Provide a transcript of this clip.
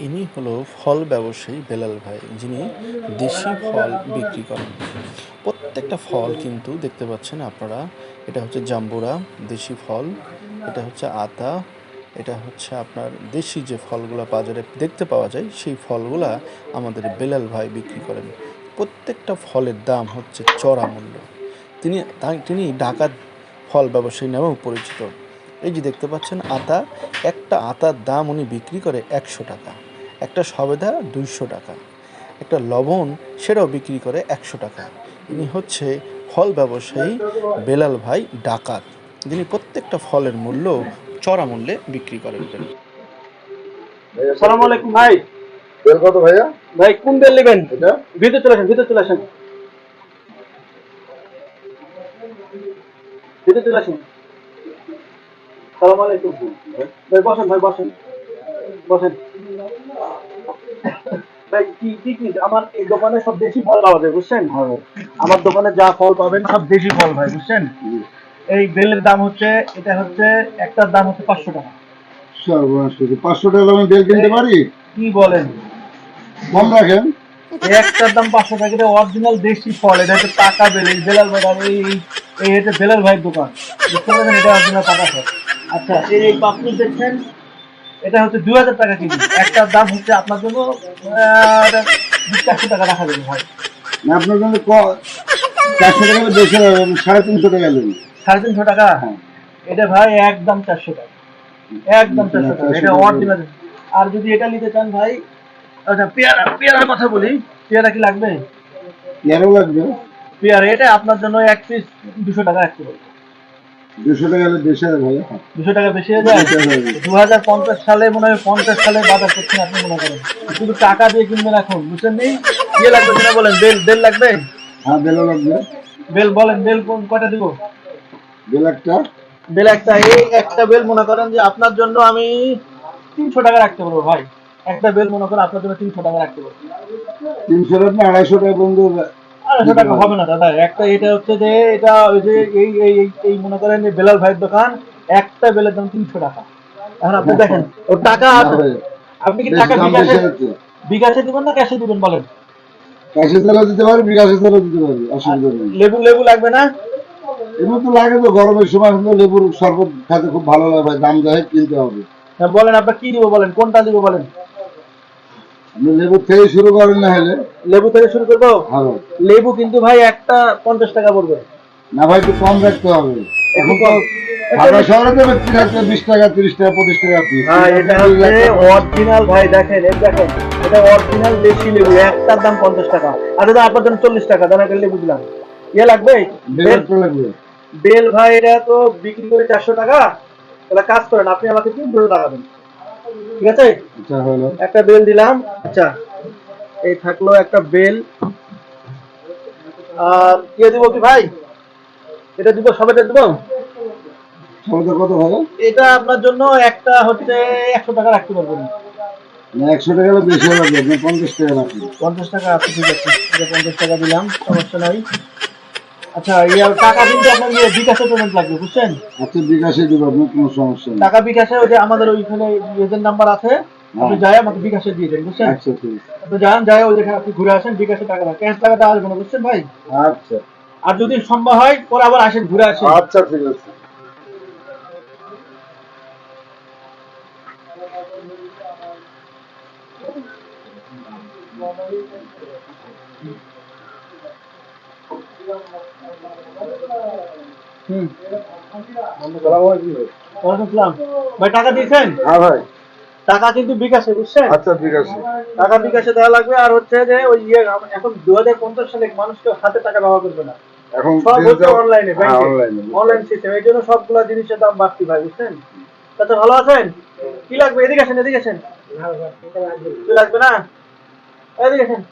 ইনি হলো ফল ব্যবসায়ী বেলাল ভাই, যিনি দেশি ফল বিক্রি করেন। প্রত্যেকটা ফল কিন্তু দেখতে পাচ্ছেন আপনারা, এটা হচ্ছে জাম্বুরা দেশি ফল, এটা হচ্ছে আতা, এটা হচ্ছে আপনার দেশি যে ফলগুলো বাজারে দেখতে পাওয়া যায়, সেই ফলগুলা আমাদের বেলাল ভাই বিক্রি করেন। প্রত্যেকটা ফলের দাম হচ্ছে চড়া মূল্য। তিনি তিনি ঢাকার ফল ব্যবসায়ী নামেও পরিচিত। এই যে দেখতে পাচ্ছেন আতা একটা আতার দাম উনি বিক্রি করে একশো টাকা একটা সবেদা দুইশো টাকা একটা লবণ সেটাও বিক্রি করে একশো টাকা। ইনি হচ্ছে ফল ব্যবসায়ী বেলাল ভাই ডাকাত যিনি প্রত্যেকটা ফলের মূল্য চড়া মূল্যে বিক্রি করেন। সালাম আলাইকুম ভাই। বেল কত ভাইয়া? ভাই কোন বেল নেবেন? ভিতরে চলে আসেন ভিতরে চলে আসেন। ভিতরে চলে আসেন। সালাম আলাইকুম। ভাই বসেন ভাই বসেন। বসেন। ভাই কি কি কি? আমার এই দোকানে সব দেশি ফল পাওয়া যায় বুঝছেন? আমার দোকানে যা ফল পাবেন সব দেশি ফল ভাই বুঝছেন? এই বেলের দাম হচ্ছে এটা হচ্ছে একটার দাম হচ্ছে পাঁচশো টাকা। পাঁচশো টাকা আমি বেল কিনতে পারি? কি বলেন? কম রাখেন। একটার দাম পাঁচশো টাকা এটা অরিজিনাল দেশি ফল এটা হচ্ছে টাকা বেল এই বেলাল ভাই এই এই- এই হচ্ছে বেলাল ভাইয়ের দোকান। বুঝতে পারছেন? এটা অরিজিনাল টাকা ফল। আচ্ছা এই পাপড়ি দেখছেন এটা হচ্ছে দুই হাজার টাকা কেজি। একটার দাম হচ্ছে আপনার জন্য চারশো টাকা রাখা যাবে ভাই। না আপনার জন্য চারশো টাকা বেশি সাড়ে তিনশো টাকা নেবেন সাড়ে তিনশো টাকা? হ্যাঁ। এটা ভাই একদম চারশো টাকা। একদম চারশো টাকা। এটা অরিজিনাল আর যদি এটা নিতে চান ভাই আচ্ছা পেয়ারা পেয়ারার কথা বলি। পেয়ারা কি লাগবে? এরও লাগবে। পেয়ারা এটা আপনার জন্য এক পিস দুশো টাকা রাখতে পারব দুশো টাকা হলে বেশি হবে ভাইয়া দুশো টাকা বেশি হবে। দু হাজার পঞ্চাশ সালে মনে হয় পঞ্চাশ সালে বাজার করছেন আপনি মনে করেন। শুধু টাকা দিয়ে কিনবেন এখন বুঝছেন নেই ইয়ে লাগবে কিনা বলেন বেল বেল লাগবে? হ্যাঁ বেলও লাগবে। বেল বলেন বেল কোন- কয়টা দিব? বেল একটা। বেল একটা এই একটা বেল মনে করেন যে আপনার জন্য আমি তিনশো টাকা রাখতে পারব ভাই। একটা বেল মনে করেন আপনার জন্য তিনশো টাকা রাখতে পারব। তিনশো টাকা আড়াইশো টাকা বন্ধু আড়াইশো টাকা হবে না দাদা। একটা এটা হচ্ছে যে এটা ওই যে এই এই এই- মনে করেন বেলাল ভাইয়ের দোকান একটা বেলের দাম তিনশো টাকা। এখন আপনি দেখেন ওর টাকা আপনি কি টাকা বিকাশে বিকাশে দিবেন না ক্যাশে দিবেন বলেন? ক্যাশে দিতে পারি বিকাশে দিতে পারি অসুবিধা নেই। লেবু লেবু লাগবে না? এমনি তো লাগে তো গরমের সময় লেবুর শরবত খেতে খুব ভালো লাগে দাম দেয় কিনতে হবে। হ্যাঁ, বলেন আপনার কি দিব বলেন? কোনটা দিব বলেন? লেবুর থেকে শুরু করেন না হলে? লেবু থেকে শুরু করব? লেবু কিন্তু ভাই একটা পঞ্চাশ টাকা পড়বে। না ভাই একটু কম রাখতে হবে। এখন তো ঢাকা শহরে তো বিক্রি হচ্ছে বিশ টাকা তিরিশ টাকা পঁচিশ টাকা পিস হ্যাঁ এটা হচ্ছে অরিজিনাল ভাই দেখেন দেখেন এটা অরিজিনাল দেশি লেবু একটার দাম পঞ্চাশ টাকা। আর আপনার জন্য চল্লিশ টাকা লেবু ইয়ে লাগবে? তো লাগবে। বেল ভাই এটা তো বিক্রি করে চারশো টাকা। তাহলে কাজ করেন আপনি আমাকে তিনশো টাকা দেন। ঠিক আছে? একটা বেল দিলাম। আচ্ছা এই থাকল একটা বেল। আর ইয়ে দিব কি ভাই? এটা দিব সবাইটা দিব? কত ভালো এটা আপনার জন্য একটা হচ্ছে একশো টাকা রাখতে পারবেন। না একশো টাকা বেশি লাগবে পঞ্চাশ টাকা রাখুন পঞ্চাশ টাকা আছে ঠিক আছে। পঞ্চাশ টাকা দিলাম সমস্যা নাই। আচ্ছা ইয়ে টাকা কিন্তু আপনার ইয়ে বিকাশে পেমেন্ট লাগবে বুঝছেন? আচ্ছা বিকাশে দিব আপনার কোনো সমস্যা নেই। টাকা বিকাশে ওই যে আমাদের ওইখানে এজেন্ট নাম্বার আছে আপনি যাই আমাকে বিকাশে দিয়ে দেন বুঝছেন? আচ্ছা ঠিক আছে। আপনি যান যাই ওই যেখানে আপনি ঘুরে আসেন বিকাশে টাকা ক্যাশ না বুঝছেন ভাই? আচ্ছা। আর যদি সম্ভব হয় পরে আবার আসেন ঘুরে আসেন। আচ্ছা ঠিক আছে। হুম সালাম আলাইকুম ভাই। ওয়ালাইকুম আসসালাম ভাই টাকা দিয়েছেন? হ্যাঁ ভাই। টাকা কিন্তু বিকাশে বুঝছেন? আচ্ছা ঠিক টাকা বিকাশে দেওয়া লাগবে আর হচ্ছে যে ওই ইয়ে এখন দু হাজার পঞ্চাশ সালে মানুষকে হাতে টাকা ব্যবহার করবে না। এখন সব হচ্ছে অনলাইনে অনলাইন সিস্টেম এই জন্য সবগুলো জিনিসের দাম বাড়তি ভাই বুঝছেন? তাতে ভালো আছেন? কি লাগবে? এদিকে আসেন এদিকে আসেন। লাগবে না? এদিকে আসেন।